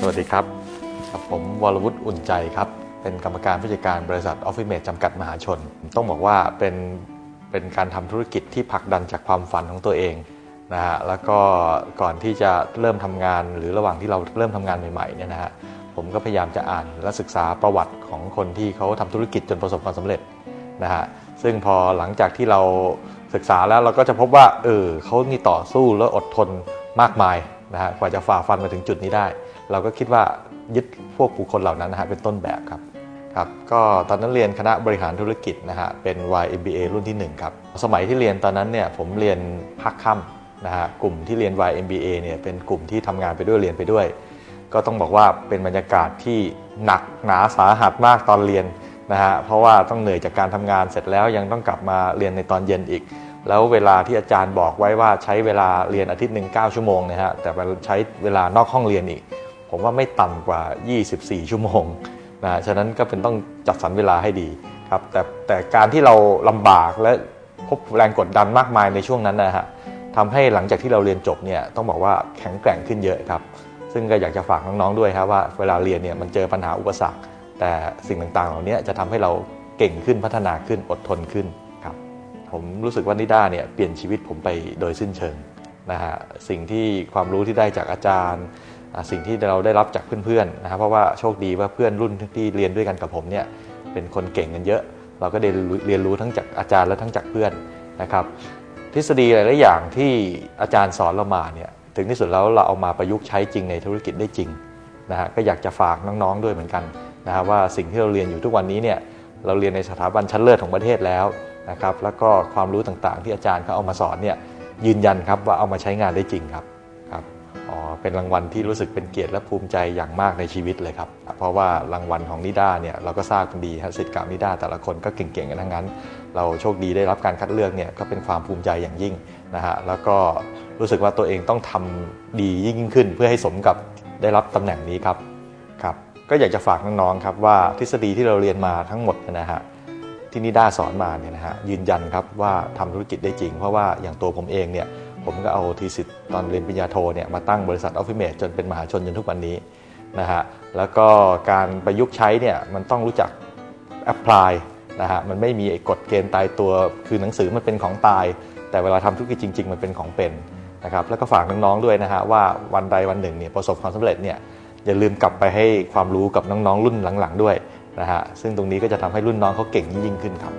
สวัสดีครับครับ ผมวรวุฒิอุ่นใจครับ เป็นกรรมการผู้จัดการบริษัทออฟฟิศเมดจำกัดมหาชน ต้องบอกว่าเป็นเป็นการทำธุรกิจที่ผลักดันจากความฝันของตัวเองนะฮะแล้วก็ก่อนที่จะเริ่มทำงานหรือระหว่างที่เราเริ่มทำงานใหม่ๆเนี่ยนะฮะผมก็พยายามจะอ่านและศึกษาประวัติของคนที่เขาทำธุรกิจจนประสบความสำเร็จนะฮะซึ่งพอหลังจากที่เราศึกษาแล้วเราก็จะพบว่าเออเขานี่ต่อสู้และอดทนมากมายนะฮะกว่าจะฝ่าฟันมาถึงจุดนี้ได้ เราก็คิดว่ายึดพวกบุคคลเหล่านั้นนะฮะเป็นต้นแบบครับครับก็ตอนนั้นเรียนคณะบริหารธุรกิจนะฮะเป็น YMBA รุ่นที่1ครับสมัยที่เรียนตอนนั้นเนี่ยผมเรียนภาคค่ำนะฮะกลุ่มที่เรียน YMBA เนี่ยเป็นกลุ่มที่ทำงานไปด้วยเรียนไปด้วย ก็ต้องบอกว่าเป็นบรรยากาศที่หนักหนาสาหัสมากตอนเรียนนะฮะเพราะว่าต้องเหนื่อยจากการทำงานเสร็จแล้วยังต้องกลับมาเรียนในตอนเย็นอีก แล้วเวลาที่อาจารย์บอกไว้ว่าใช้เวลาเรียนอาทิตย์หนึ่ง9ชั่วโมงนะฮะแต่ใช้เวลานอกห้องเรียนอีก ผมว่าไม่ต่ำกว่า 24 ชั่วโมงนะฉะนั้นก็เป็นต้องจัดสรรเวลาให้ดีครับแต่แต่การที่เราลำบากและพบแรงกดดันมากมายในช่วงนั้นนะฮะทำให้หลังจากที่เราเรียนจบเนี่ยต้องบอกว่าแข็งแกร่งขึ้นเยอะครับ ซึ่งก็อยากจะฝากน้องๆด้วยครับว่าเวลาเรียนเนี่ยมันเจอปัญหาอุปสรรค แต่สิ่งต่างๆ เหล่านี้จะทำให้เราเก่งขึ้นพัฒนาขึ้นอดทนขึ้นครับผมรู้สึกว่านิด้าเนี่ยเปลี่ยนชีวิตผมไปโดยสิ้นเชิงนะฮะสิ่งที่ความรู้ที่ได้จากอาจารย์ สิ่งที่เราได้รับจากเพื่อนๆนะครับเพราะว่าโชคดีว่าเพื่อนรุ่นที่เรียนด้วยกันกับผมเนี่ยเป็นคนเก่งกันเยอะ เราก็ได้เรียนรู้ทั้งจากอาจารย์และทั้งจากเพื่อนนะครับทฤษฎีหลายๆอย่างที่อาจารย์สอนเรามาเนี่ยถึงที่สุดแล้วเราเอามาประยุกต์ใช้จริงในธุรกิจได้จริงนะฮะก็อยากจะฝากน้องๆด้วยเหมือนกันนะฮะว่าสิ่งที่เราเรียนอยู่ทุกวันนี้เนี่ยเราเรียนในสถาบันชั้นเลิศของประเทศแล้วนะครับแล้วก็ความรู้ต่างๆ ที่อาจารย์เขาเอามาสอนเนี่ยยืนยันครับว่าเอามาใช้งานได้จริงครับครับ อ๋อเป็นรางวัลที่รู้สึกเป็นเกียรติและภูมิใจอย่างมากในชีวิตเลยครับ เพราะว่ารางวัลของนิด้าเนี่ยเราก็ทราบกันดีฮะสิทธิ์เก่านิด้าแต่ละคนก็เก่งๆกันทั้งนั้น เราโชคดีได้รับการคัดเลือกเนี่ยก็เป็นความภูมิใจอย่างยิ่งนะฮะแล้วก็รู้สึกว่าตัวเองต้องทำดียิ่งขึ้น เพื่อให้สมกับได้รับตำแหน่งนี้ครับครับ ก็อยากจะฝากน้องๆครับว่าทฤษฎีที่เราเรียนมาทั้งหมดนยนะฮะที่นิด้าสอนมาเนี่ยนะฮะยืนยันครับว่าทำธุรกิจได้จริง เพราะว่าอย่างตัวผมเองเนี่ย ผมก็เอาทีสิทธิ์ตอนเรียนปริญญาโทเนี่ยมาตั้งบริษัทออฟฟิเมจจนเป็นมหาชนจนทุกวันนี้นะฮะแล้วก็การประยุกต์ใช้เนี่ยมันต้องรู้จักแอพพลายนะฮะมันไม่มีกฎเกณฑ์ตายตัวคือหนังสือมันเป็นของตาย แต่เวลาทำธุรกิจจริง ๆ มันเป็นของเป็นนะครับแล้วก็ฝากน้องๆด้วยนะฮะว่าวันใดวันหนึ่งเนี่ยประสบความสำเร็จเนี่ยอย่าลืมกลับไปให้ความรู้กับน้องๆรุ่นหลังๆด้วยนะฮะซึ่งตรงนี้ก็จะทำให้รุ่นน้องเขาเก่งยิ่งขึ้นครับ